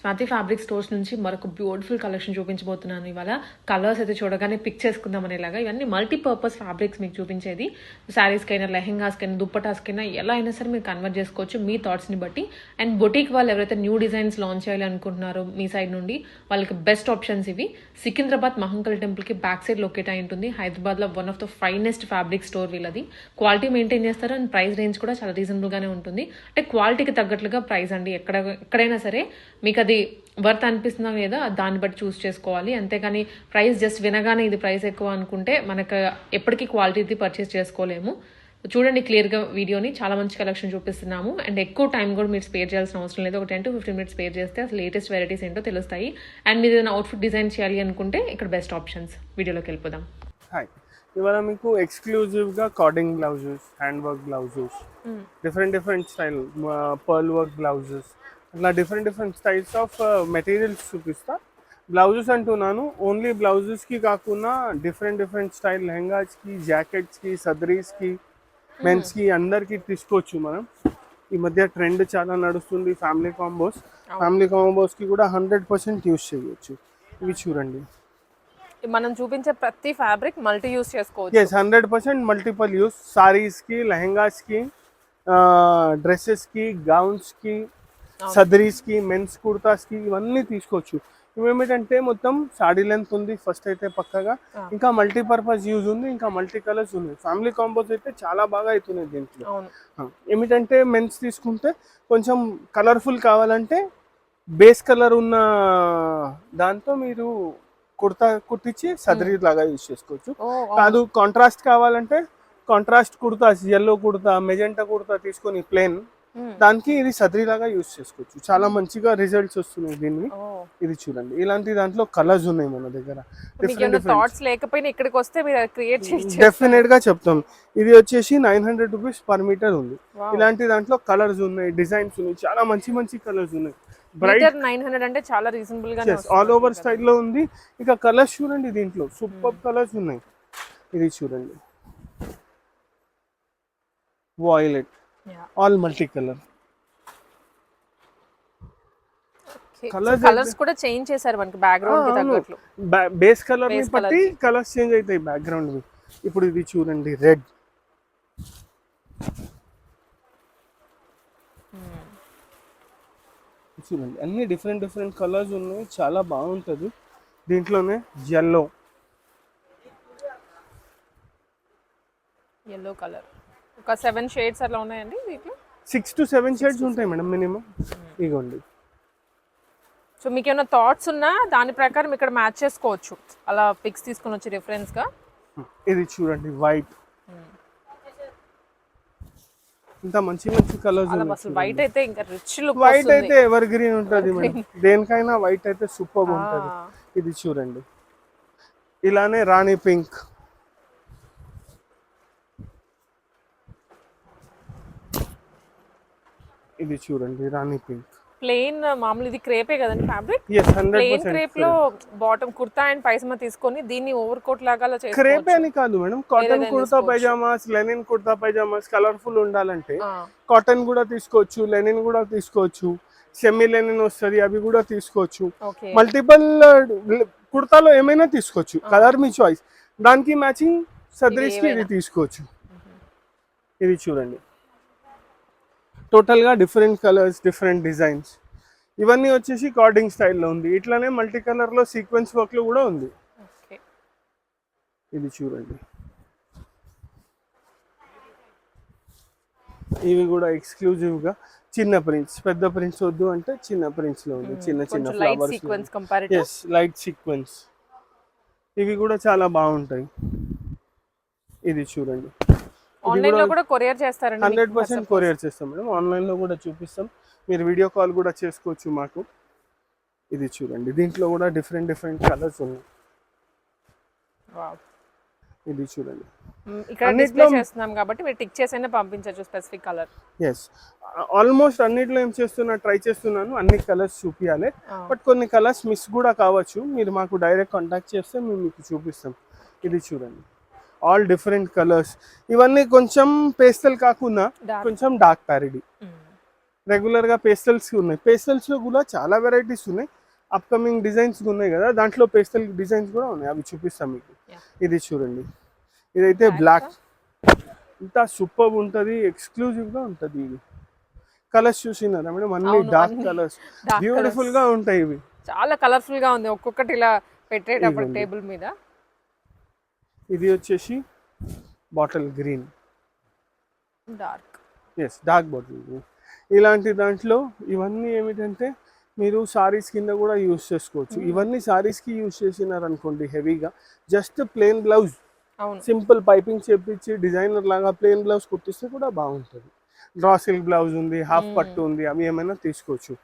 Swathi fabric stores నుంచి మరొక beautiful collection చూపించబోతున్నాను ఇవాళ. కలర్స్ అయితే చూడగానే పిక్ చేసుకుందాం అనేలాగా. ఇవన్నీ మల్టీపర్పస్ ఫ్యాబ్రిక్స్ మీకు చూపించేది. శారీస్కైనా లెహెంగాస్కైనా దుప్పటాస్కైనా ఎలా అయినా సరే మీరు కన్వర్ట్ చేసుకోవచ్చు మీ థాట్స్ని బట్టి. అండ్ బొటీక్ వాళ్ళు ఎవరైతే న్యూ డిజైన్స్ లాంచ్ చేయాలి అనుకుంటున్నారో మీ సైడ్ నుండి వాళ్ళకి బెస్ట్ ఆప్షన్స్ ఇవి. సికింద్రాబాద్ మహంకల్ టెంపుల్కి బ్యాక్ సైడ్ లొకేట్ అయి ఉంటుంది. హైదరాబాద్లో one of the finest fabric store వీళ్ళది. క్వాలిటీ మెయింటైన్ చేస్తారు అండ్ ప్రైస్ రేంజ్ కూడా చాలా రీజనబుల్గానే ఉంటుంది. అంటే క్వాలిటీకి తగ్గట్లుగా ప్రైస్ అండి. ఎక్కడ ఎక్కడైనా సరే మీకు అది వర్త్ అనిపిస్తుందా లేదా దాన్ని బట్టి చూస్ చేసుకోవాలి. అంతేగాని ప్రైస్ జస్ట్ వినగానే ఇది ప్రైస్ ఎక్కువ అనుకుంటే మనకు ఎప్పటికీ క్వాలిటీది పర్చేస్ చేసుకోలేము. చూడండి క్లియర్గా వీడియోని. చాలా మంచి కలెక్షన్ చూపిస్తున్నాము. అండ్ ఎక్కువ టైం కూడా మీరు స్పేర్ చేయాల్సిన అవసరం లేదు. ఒక ten to fifteen minutes spare చేస్తే అసలు లేటెస్ట్ వెరైటీస్ ఏంటో తెలుస్తాయి. అండ్ మీరు ఏదైనా అవుట్ఫిట్ డిజైన్ చేయాలి అనుకుంటే ఇక్కడ బెస్ట్ ఆప్షన్స్ వీడియోలోకి వెళ్ళిపోదాం. హాయ్ ఇవాళ మీకు ఎక్స్క్లూజివ్గా cording blouses hand work blouses different different style pearl work blouses అట్లా different different styles of materials చూపిస్తా. బ్లౌజెస్ అంటున్నాను. ఓన్లీ బ్లౌజెస్కి కాకుండా డిఫరెంట్ డిఫరెంట్ స్టైల్ లెహంగాస్కి జాకెట్స్కి సదరీస్కి మెన్స్కి అందరికీ తీసుకోవచ్చు మనం. ఈ మధ్య ట్రెండ్ చాలా నడుస్తుంది ఫ్యామిలీ కాంబోస్ ఫ్యామిలీ కాంబోస్కి కూడా హండ్రెడ్ పర్సెంట్ యూస్ చేయొచ్చు. ఇవి చూడండి. మనం చూపించే ప్రతి ఫ్యాబ్రిక్ మల్టీ యూస్ చేసుకోవచ్చు. Yes hundred percent multiple use సారీస్కి లెహెంగాస్కి డ్రెస్సెస్కి గౌన్స్కి సదరీస్కి మెన్స్ కుర్తాస్కి ఇవన్నీ తీసుకోవచ్చు. ఇవేమిటంటే మొత్తం సాడీ లెంత్ ఉంది ఫస్ట్ అయితే పక్కగా. ఇంకా మల్టీపర్పస్ యూజ్ ఉంది ఇంకా మల్టీ కలర్స్ ఉన్నాయి. ఫ్యామిలీ కాంబోస్ అయితే చాలా బాగా అవుతున్నాయి దీంట్లో. ఏమిటంటే మెన్స్ తీసుకుంటే కొంచెం కలర్ఫుల్ కావాలంటే బేస్ కలర్ ఉన్న దాంతో మీరు కుర్తా కుట్టించి సదరీ లాగా యూజ్ చేసుకోవచ్చు. కాదు కాంట్రాస్ట్ కావాలంటే contrast kurta yellow kurta magenta kurta తీసుకొని ప్లేన్. దానికి ఇది సదరీ లాగా యూజ్ చేసుకోవచ్చు. చాలా మంచిగా రిజల్ట్స్ వస్తున్నాయి దీన్ని ఓ ఇది చూడండి. ఇలాంటి దాంట్లో కలర్స్ ఉన్నాయి మన దగ్గర. థాట్స్ లేకపోయినా ఇక్కడికి వస్తే మీరు క్రియేట్ చేయొచ్చు డెఫినెట్గా చెప్తాం ఇది వచ్చేసి nine hundred rupees per metre ఉంది. ఇలాంటి దాంట్లో కలర్స్ ఉన్నాయి డిజైన్స్ ఉన్నాయి చాలా మంచి మంచి కలర్స్ ఉన్నాయి. బ్రైట్ నైన్ హండ్రెడ్ అంటే చాలా రీజనబుల్ గానే ఆల్ ఓవర్ స్టైల్లో ఉంది. ఇక కలర్స్ చూడండి దీంట్లో. సూపర్ కలర్స్ ఉన్నాయి. ఇది చూడండి. Violet all multi colour Colours colours కూడా చేంజ్ చేశారు మనకి బ్యాక్గ్రౌండ్కి తగ్గట్లు. బేస్ కలర్ని బట్టి కలర్స్ చేంజ్ అవుతాయి బ్యాక్గ్రౌండ్ ఇప్పుడు ఇది చూడండి రెడ్ చూడండి అన్ని డిఫరెంట్ డిఫరెంట్ కలర్స్ ఉన్నాయి చాలా బాగుంటుంది. దీంట్లోనే ఎల్లో ఎల్లో కలర్ ఒక సెవెన్ షేడ్స్ అలా ఉన్నాయండి వీటిలో? సిక్స్ టు సెవెన్ షేడ్స్ ఉంటాయి మేడం మినిమం. ఇగోండి. సో మీకు ఏమైనా థాట్స్ ఉన్నా దాని ప్రకారం ఇక్కడ మ్యాచ్ చేసుకోవచ్చు. అలా పిక్స్ తీసుకొని వచ్చి రిఫరెన్స్గా. ఇది చూడండి వైట్ ఇంత మంచి మంచి కలర్స్ అసలు వైట్ అయితే ఇంకా రిచ్ లుక్ వైట్ అయితే ఎవర్ గ్రీన్ ఉంటుంది మేడం. దేనికైనా వైట్ అయితే సూపర్ ఉంటుంది. ఇది చూడండి. ఇలానే రాణి పింక్ ఇది చూడండి రాణి పింక్ ప్లెయిన్ మామూలు ఇది క్రేపే కదండి ఫ్యాబ్రిక్ ప్లెయిన్ క్రేప్లో బాటమ్ కుర్తా అండ్ పైజమా తీసుకొని దీన్ని ఓవర్ కోట్ లాగా క్రేప్ అని కాదు madam cotton kurta. Pyjamas linen kurta pyjamas colourful ఉండాలంటే కాటన్ కూడా తీసుకోవచ్చు లెనిన్ కూడా తీసుకోవచ్చు సెమీ లెనిన్ వస్తుంది అవి కూడా తీసుకోవచ్చు. మల్టిపుల్ కుర్తాలో ఏమైనా తీసుకోవచ్చు కలర్ మీ చాయిస్ దానికి మ్యాచింగ్ సదరీస్కి ఇది తీసుకోవచ్చు. ఇది చూడండి. టోటల్గా డిఫరెంట్ కలర్స్ డిఫరెంట్ డిజైన్స్. ఇవన్నీ వచ్చేసి కార్డింగ్ స్టైల్లో ఉంది. ఇట్లానే మల్టీ కలర్లో సీక్వెన్స్ వర్క్లో కూడా ఉంది. ఇది చూడండి. ఇవి కూడా ఎక్స్క్లూజివ్గా చిన్న ప్రింట్స్ పెద్ద ప్రింట్స్ వద్దు అంటే చిన్న ప్రింట్స్లో ఉంది. చిన్న చిన్న ఫ్లవర్స్ ఎస్ లైట్ సీక్వెన్స్ ఇవి కూడా చాలా బాగుంటాయి. ఇది చూడండి. ఆన్లైన్లో కూడా కొరియర్ చేస్తారండి హండ్రెడ్ పర్సెంట్ కొరియర్ చేస్తాం మేడం. ఆన్లైన్లో కూడా చూపిస్తాం. మీరు వీడియో కాల్ కూడా చేసుకోవచ్చు మాకు. ఇది చూడండి. దీంట్లో కూడా డిఫరెంట్ డిఫరెంట్ కలర్స్ ఉన్నాయి. ఇది చూడండి. ఇక్కడ డిస్ప్లే చేస్తున్నాం కాబట్టి మీరు టిక్ చేసైనా పంపించవచ్చు స్పెసిఫిక్ కలర్ ఎస్ ఆల్మోస్ట్ అన్నిట్లో ఏం చేస్తున్నా ట్రై చేస్తున్నాను. అన్ని కలర్స్ చూపించాలి బట్ కొన్ని కలర్స్ మిస్ కూడా కావచ్చు. మీరు మాకు డైరెక్ట్ కాంటాక్ట్ చేస్తే మేము మీకు చూపిస్తాం. ఇది చూడండి. All different colours. ఇవన్నీ కొంచెం పేస్టల్ కాకుండా. కొంచెం డార్క్ ప్యారడీ రెగ్యులర్గా పేస్టల్స్ ఉన్నాయి. పేస్టల్స్లో కూడా చాలా వెరైటీస్ ఉన్నాయి. అప్కమింగ్ డిజైన్స్ ఉన్నాయి కదా దాంట్లో పేస్టల్ డిజైన్స్ కూడా ఉన్నాయి. అవి చూపిస్తాం మీకు. ఇది చూడండి. ఇదైతే బ్లాక్ ఇంత సూపర్ ఉంటుంది ఎక్స్క్లూజివ్గా ఉంటుంది ఇది. కలర్స్ చూసినారా మేడం? అన్ని డార్క్ కలర్స్ dark బ్యూటిఫుల్గా ఉంటాయి ఇవి. చాలా కలర్ఫుల్గా ఉంది. ఒక్కొక్కటి ఇలా పెట్టేటప్పుడు. టేబుల్ మీద. ఇది వచ్చేసి bottle green. Dark yes dark bottle green ఇలాంటి దాంట్లో ఇవన్నీ ఏమిటంటే మీరు సారీస్ కింద కూడా యూస్ చేసుకోవచ్చు. ఇవన్నీ సారీస్కి యూస్ చేసినారు అనుకోండి హెవీగా just plain blouse simple piping చేపించి డిజైనర్ లాగా ప్లెయిన్ బ్లౌజ్ కుట్టిస్తే కూడా బాగుంటుంది. డ్రా సిల్క్ బ్లౌజ్ ఉంది హాఫ్ పట్టు ఉంది అవి ఏమైనా తీసుకోవచ్చు.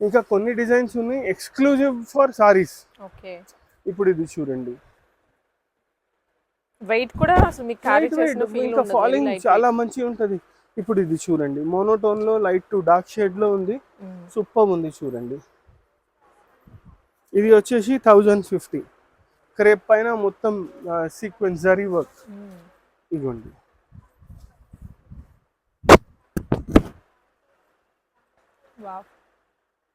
ఇంకా కొన్ని డిజైన్స్ ఉన్నాయి ఎక్స్క్లూజివ్ ఫర్ సారీస్ ఓకే ఇప్పుడు ఇది చూడండి. వెయిట్ కూడా అసలు మీకు క్యారీ చేసిన ఫీల్ ఫాలింగ్ చాలా మంచిగా ఉంటది. ఇప్పుడు ఇది చూడండి. మోనోటోన్లో లైట్ టు డార్క్ షేడ్లో ఉంది. సూపర్ ఉంది చూడండి. ఇది వచ్చేసి థౌజండ్ ఫిఫ్టీ క్రేప్ పైన మొత్తం సీక్వెన్స్ జరీ వర్క్ ఇగోండి వావ్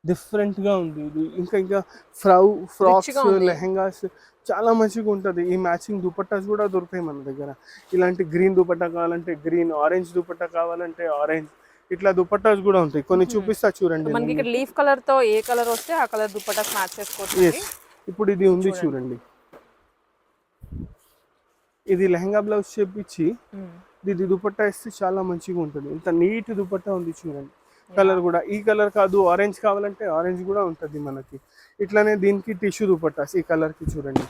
డిఫరెంట్గా ఉంది. ఇది ఇంకా ఇంకా ఫ్రౌ ఫ్రాక్స్. లెహంగాస్ చాలా మంచిగా ఉంటది. ఈ మ్యాచింగ్ దుపట్టాస్ కూడా దొరుకుతాయి మన దగ్గర. ఇలాంటి గ్రీన్ దుపట్టా కావాలంటే గ్రీన్ ఆరెంజ్ దుపట్టా కావాలంటే ఆరెంజ్. ఇట్లా దుపట్టాస్ కూడా ఉంటాయి. కొన్ని చూపిస్తా చూడండి మనకి ఇక్కడ లీఫ్ కలర్తో ఏ కలర్ వస్తే ఆ కలర్ దుపట్టా మ్యాచ్ చేసుకోవచ్చు. ఇప్పుడు ఇది ఉంది చూడండి. ఇది లెహంగా బ్లౌజ్ చేపించి ఇది దుపట్టా వేస్తే చాలా మంచిగా ఉంటుంది. ఇంత నీట్ దుపట్టా ఉంది చూడండి. కలర్ కూడా. ఈ కలర్ కాదు ఆరెంజ్ కావాలంటే ఆరెంజ్ కూడా ఉంటుంది మనకి. ఇట్లానే దీనికి టిష్యూ దుపట్టాస్ ఈ కలర్కి చూడండి.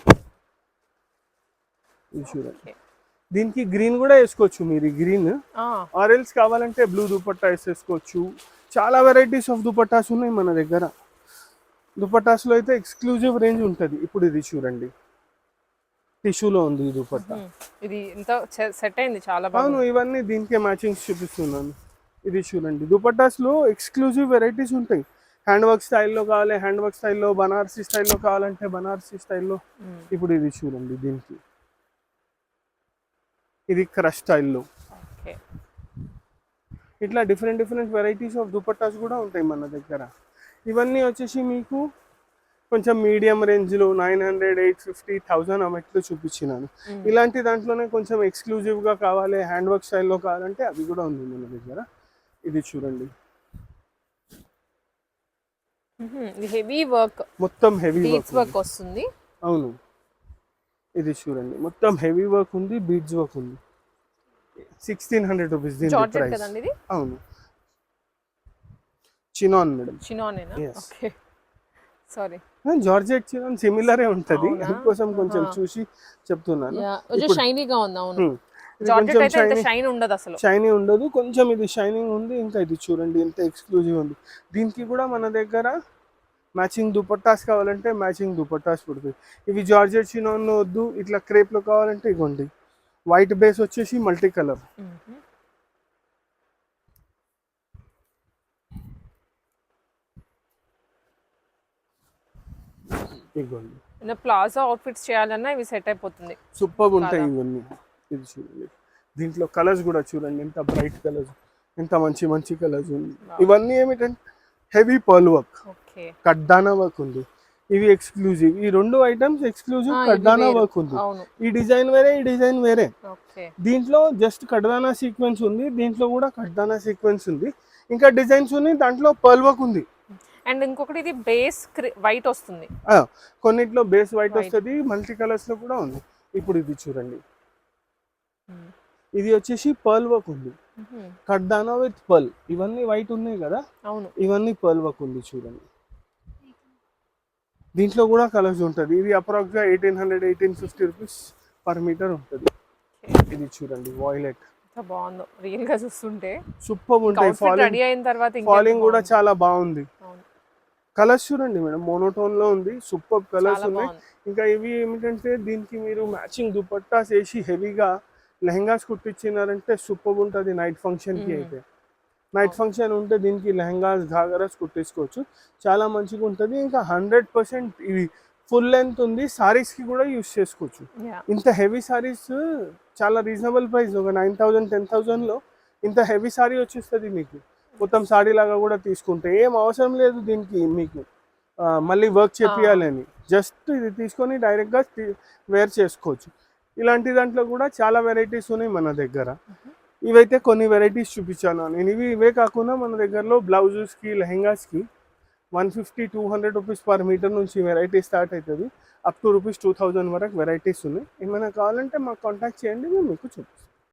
దీనికి గ్రీన్ కూడా వేసుకోవచ్చు మీరు గ్రీన్ ఆ, ఆరెల్స్ కావాలంటే బ్లూ దుపట్టా వేసేసుకోవచ్చు. చాలా వెరైటీస్ ఆఫ్ దుపట్టాస్ ఉన్నాయి మన దగ్గర. దుపట్టాస్లో అయితే ఎక్స్క్లూజివ్ రేంజ్ ఉంటుంది. ఇప్పుడు ఇది చూడండి. టిష్యూలో ఉంది ఈ దుపట్టా. ఇది సెట్ అయింది చాలా అవును ఇవన్నీ దీనికే మ్యాచింగ్స్ చూపిస్తున్నాను. ఇది చూడండి దుపట్టాస్లో ఎక్స్క్లూజివ్ వెరైటీస్ ఉంటాయి. హ్యాండ్ వర్క్ స్టైల్లో కావాలి హ్యాండ్ వర్క్ స్టైల్లో బనారసీ స్టైల్లో కావాలంటే బనారసీ స్టైల్లో ఉమ్. ఇప్పుడు ఇది చూడండి దీనికి. ఇది క్రష్ స్టైల్లో ఇట్లా different different varieties of dupattas కూడా ఉంటాయి మన దగ్గర. ఇవన్నీ వచ్చేసి మీకు కొంచెం మీడియం రేంజ్లో nine hundred eight fifty thousand అమెట్లో చూపించినాను. Mm. ఇలాంటి దాంట్లోనే కొంచెం ఎక్స్క్లూజివ్గా కావాలి హ్యాండ్ వర్క్ స్టైల్లో కావాలంటే అవి కూడా ఉంది మన దగ్గర. ఇది చూడండి. హెవీ వర్క్ మొత్తం హెవీ వర్క్ వస్తుంది. అవును. ఇది చూడండి. మొత్తం హెవీ వర్క్ ఉంది బీడ్స్ వర్క్ ఉంది. సిక్స్టీన్ హండ్రెడ్ రూపీస్ దీని ప్రైస్ అవును. Chinon madam. Okay sari georgette chinon సిమిలరే ఉంటది? అందుకోసం కొంచెం. చూసి చెప్తున్నాను. షైనీగా ఉంది అవును. జార్జెట్ కొంచెం అయితే ఇంత షైనీ షైన్ ఉండదు అసలు. షైనీ ఉండదు. కొంచెం ఇది షైనింగ్ ఉంది. ఇంకా ఇది చూడండి ఎంత ఎక్స్క్లూజివ్ ఉంది. దీనికి కూడా మన దగ్గర మ్యాచింగ్ దుపట్టాస్ కావాలంటే మ్యాచింగ్ దుపట్టాస్ పుడుతుంది. ఇవి జార్జెట్ చినాన్ వద్దు ఇట్లా క్రేప్లో కావాలంటే ఇగోండి వైట్ బేస్ వచ్చేసి మల్టీ కలర్ ఏదైనా ప్లాజా అవుట్ఫిట్స్ చేయాలన్నా ఇవి సెట్ అయిపోతుంది. సూపర్ ఉంటాయి ఇవన్నీ. ఇది చూడండి. దీంట్లో కలర్స్ కూడా చూడండి. ఎంత బ్రైట్ కలర్స్ ఎంత మంచి మంచి కలర్స్ ఉంది. ఇవన్నీ ఏమిటంటే హెవీ పర్ల్ వర్క్ కడ్డానా వర్క్ ఉంది. ఇవి ఎక్స్క్లూజివ్ ఈ రెండు ఐటమ్స్ ఎక్స్క్లూజివ్ కడ్డానా వేరు. వర్క్ ఉంది. ఈ డిజైన్ వేరే ఈ డిజైన్ వేరే. దీంట్లో జస్ట్ కడ్దానా సీక్వెన్స్ ఉంది. దీంట్లో కూడా కడ్దానా సీక్వెన్స్ ఉంది. ఇంకా డిజైన్స్ ఉన్నాయి. దాంట్లో పర్ల్ వర్క్ ఉంది. అండ్ ఇంకొకటి ఇది బేస్ వైట్ వస్తుంది. కొన్నిట్లో బేస్ వైట్. వస్తుంది. మల్టీ కలర్స్లో కూడా ఉంది. ఇప్పుడు ఇది చూడండి. ఇది వచ్చేసి పర్ల్ వర్క్ ఉంది ఉహుం. కడ్దానా విత్ పర్ల్ ఇవన్నీ వైట్ ఉన్నాయి కదా? అవును. ఇవన్నీ పర్ల్ వర్క్ ఉంది చూడండి. దీంట్లో కూడా కలర్స్ ఉంటుంది. ఇది అప్రాక్స్గా eighteen hundred eighteen fifty rupees per metre ఉంటుంది. ఇది చూడండి వాయిలెట్ ఎంత బాగుందో. రియల్గా చూస్తుంటే. సూపర్ ఉంటాయి. రెడీ అయిన తర్వాత ఫాలింగ్ కూడా. చాలా బాగుంది. కలర్స్ చూడండి మేడం మోనోటోన్లో ఉంది సూపర్ కలర్స్ ఉన్నాయి. ఇంకా ఇవి ఏమిటంటే దీనికి మీరు మ్యాచింగ్ దుపట్టాస్ వేసి హెవీగా లెహంగాస్ కుట్టించినారంటే సూపర్ ఉంటుంది నైట్ ఫంక్షన్కి Mm. అయితే. నైట్ ఫంక్షన్ ఉంటే దీనికి లెహంగాస్ ఘాగరాస్ కుట్టించుకోవచ్చు. చాలా మంచిగా ఉంటుంది. ఇంకా హండ్రెడ్ పర్సెంట్ ఇవి ఫుల్ లెంత్ ఉంది. సారీస్కి కూడా యూస్ చేసుకోవచ్చు. ఇంత హెవీ సారీస్ చాలా రీజనబుల్ ప్రైస్ ఒక నైన్ థౌజండ్ టెన్ థౌజండ్లో ఇంత హెవీ సారీ వచ్చేస్తుంది మీకు. మొత్తం సాడీ లాగా కూడా తీసుకుంటే ఏం అవసరం లేదు దీనికి మీకు. మళ్ళీ వర్క్ చేపియాలని జస్ట్ ఇది తీసుకొని డైరెక్ట్గా వేర్ చేసుకోవచ్చు. ఇలాంటి దాంట్లో కూడా చాలా వెరైటీస్ ఉన్నాయి మన దగ్గర. ఇవైతే కొన్ని వెరైటీస్ చూపించాను నేను ఇవి ఇవే కాకుండా మన దగ్గరలో బ్లౌజెస్కి లెహెంగాస్కి one fifty two hundred rupees per metre నుంచి వెరైటీ స్టార్ట్ అవుతుంది. Up to rupees two thousand వరకు వెరైటీస్ ఉన్నాయి. ఏమైనా కావాలంటే మాకు కాంటాక్ట్ చేయండి మేము మీకు చూపిస్తాం.